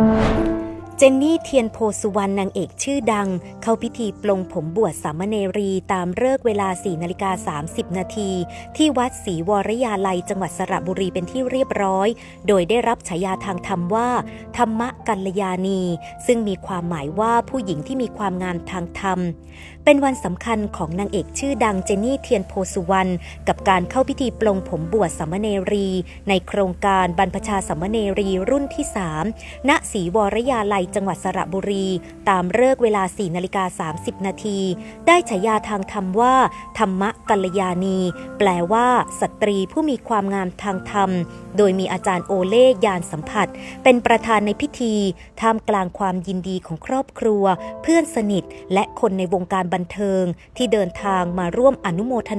Thank you. เจนนี่เทียนโพสุวรรณนางเอกชื่อดัง เข้าพิธีปลงผมบวชสามเณรีตามเลิกเวลา4นาฬิกา30 นาที ที่วัดศรีวรยาลัยจังหวัดสระบุรีเป็นที่เรียบร้อย โดยได้รับฉายาทางธรรมว่า ธรรมกัลยาณี ซึ่งมีความหมายว่าผู้หญิงที่มีความงามทางธรรม เป็นวันสำคัญของนางเอกชื่อดังเจนนี่เทียนโพสุวรรณกับการเข้าพิธีปลงผมบวชสามเณรี ในโครงการบรรพชาสามเณรีรุ่นที่ 3 ณศรีวรยาลัยจังหวัดสระบุรี ตามเลิกเวลา 4 นาฬิกา 30 นาที ได้ฉายาทางธรรมว่า ธรรมกัลยาณี แปลว่าสตรีผู้มีความงามทางธรรม โดยมีอาจารย์โอเล่ยานสัมผัส เป็นประธานในพิธีท่ามกลางความยินดีของครอบครัว เพื่อนสนิท และคนในวงการบันเทิง ที่เดินทางมาร่วมอนุโมทนา